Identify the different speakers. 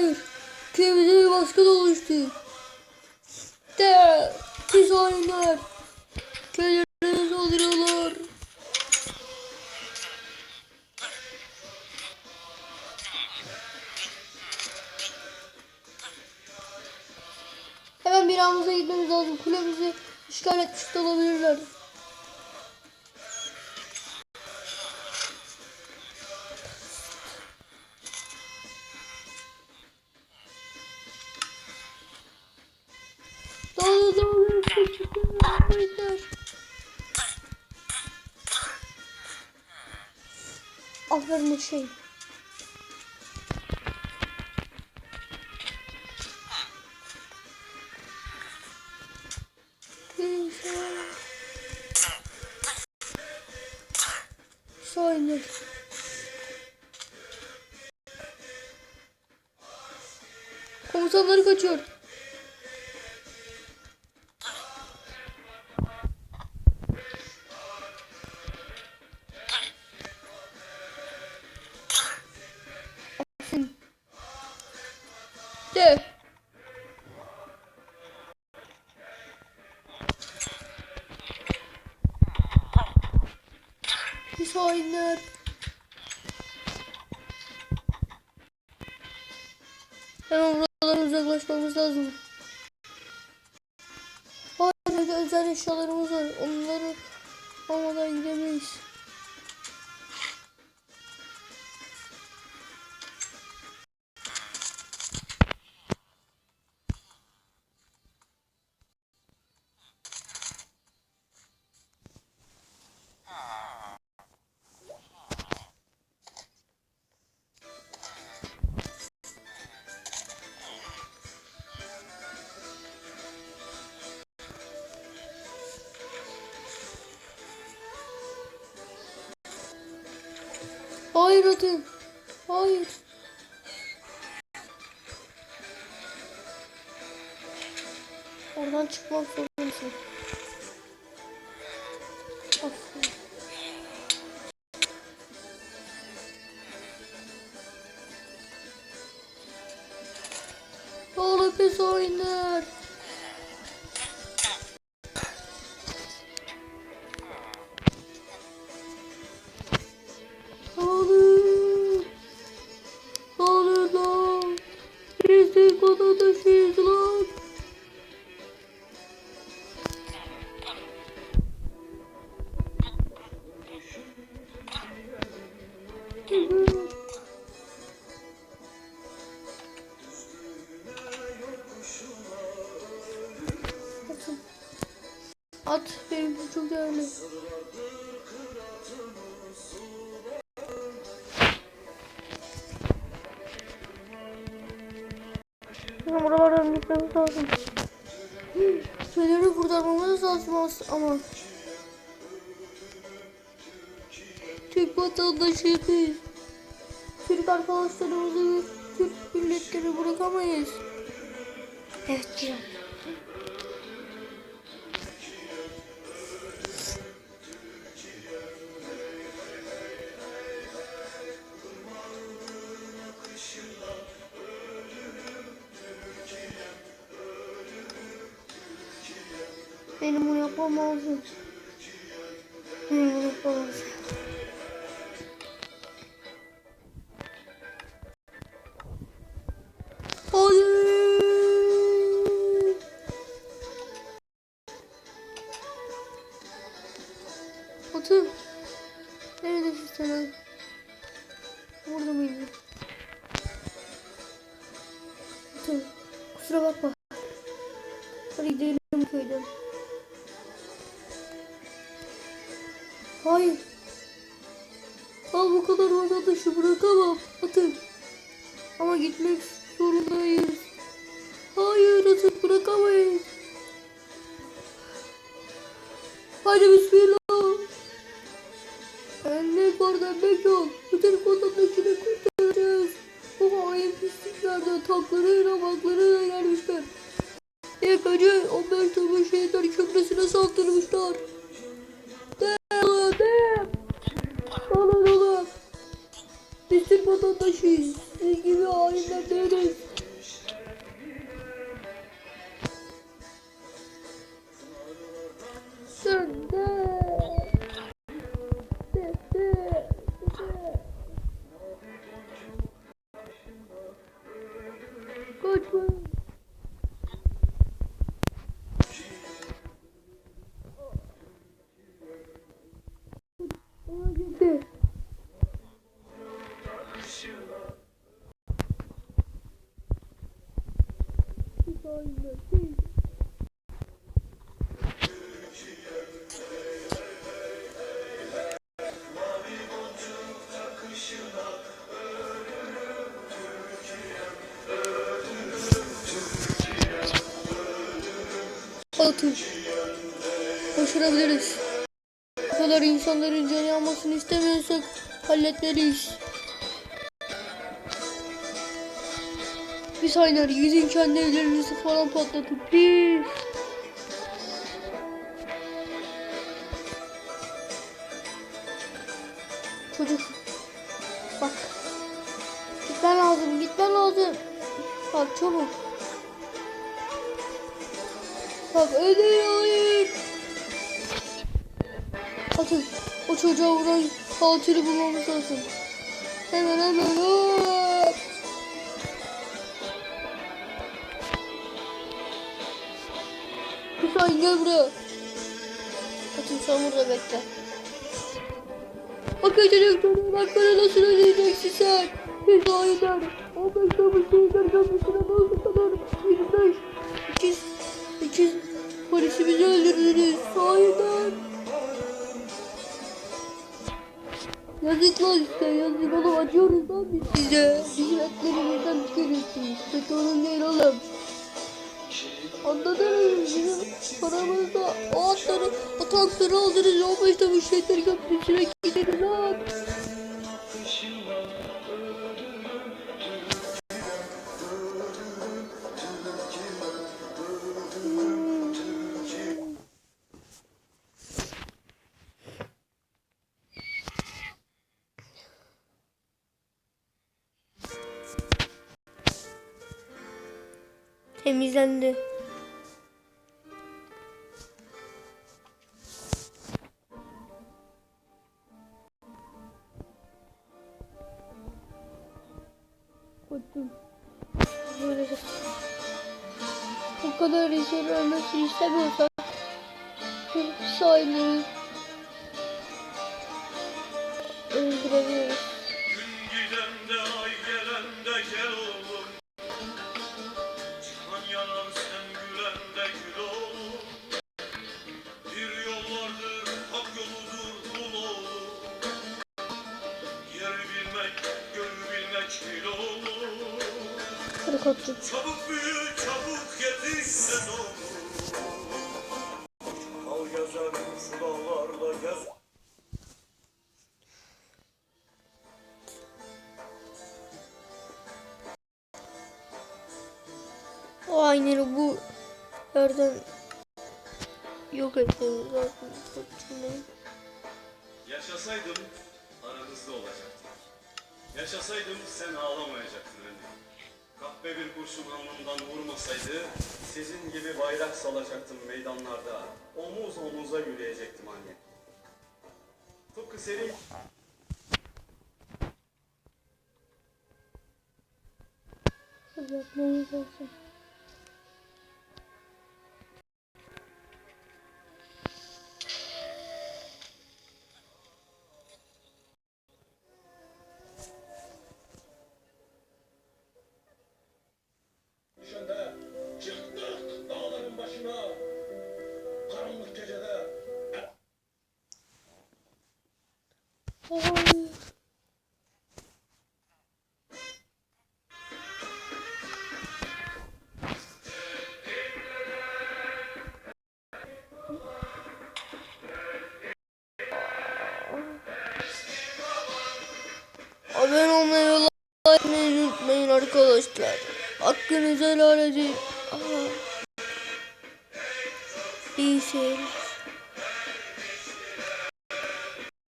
Speaker 1: Hayır. Köyümüze bir baskın oluştu. De pis hainler. Köylerimizi öldürüyorlar. Hemen binamıza gitmemiz lazım. Kulemizi işgal etmiş olabilirler. Çıkıyor. Aferin şey. Şöyle. Komutanları kaçıyor. De. Pis hainler. Hemen buradan uzaklaşmamız lazım. Hayır, özel eşyalarımız var. Onları almadan gidemeyiz. Hayır atın. Hayır. Oradan çıkmak zorundasın. Aferin. Oğlum pis oynar. At benim çok değerli. Bizim buralardan gitmemiz lazım. Köyleri kurtarmamız lazım ama. Türk vatandaşıyız. Türk arkadaşlarımızı Türk milletleri bırakamayız. Evet Cihan. Benim bunu yapmam lazım. Benim bunu yapmam lazım. Hayır. Atım. Neredesin sen? Burada mıydın? Atım. Kusura bakma. Hadi gidelim köyden. Hayır. Al bu kadar vatandaşı bırakamam. Atın. Ama gitmek zorundayız. Hayır atıp bırakamayız. Hadi bismillah. Anne pardon bekle ol. Bütün vatandaşını kurtaracağız. Bu hain pisliklerden taklarıyla baklarıyla gelmişler. İlk önce Ömer Tabu şeytan köprüsüne saldırmışlar. Vatandaşıyız. Siz gibi hainler değiliz. Başarabiliriz. Kadar insanların canı yanmasını istemiyorsak halletmeliyiz. Pis hainler gidin kendi evlerinizi falan patlatın. Pis. Çocuk. Bak. Gitmen lazım. Gitmen lazım. Bak çabuk. Bak öyle hayır. Atın. O çocuğa vuran katili bulmamız lazım. Hemen hemen. Hop. Hüseyin gel buraya. Atın sen burada bekle. Bak çocuk bak bana nasıl ödeyeceksin sen. Hüseyin'den 15 Temmuz şehirler gömüsüne nasıl kadar 25 işte yazık oğlum acıyoruz lan biz size. Bizim etlerimizden tükürüyorsunuz. Betonun değil oğlum. Anladınız? Bizim paramızda o atları, o tankları aldınız. 15 Temmuz şehirler gömüsüne gidin lan. Temizlendi. Koydum. De- Bu kadar insan ölmesini istemiyorsak sayılır. Öldürebiliriz.
Speaker 2: Gün
Speaker 1: Koçum.
Speaker 2: Çabuk büyü çabuk yetiş sen oğlum Al gezer şu dağlarda gez
Speaker 1: O aynı bu yerden yok lazım. Koçum.
Speaker 2: Yaşasaydım aranızda olacaktım. Yaşasaydım sen ağlamayacaktın anne. Kahpe bir kurşun alnımdan vurmasaydı sizin gibi bayrak salacaktım meydanlarda. Omuz omuza yürüyecektim anne. Tıpkı senin
Speaker 1: yapmamız.
Speaker 3: Başına. Karanlık gecede
Speaker 1: Hayır. Abone olmayı like unutmayın arkadaşlar. Hakkınızı helal edin. till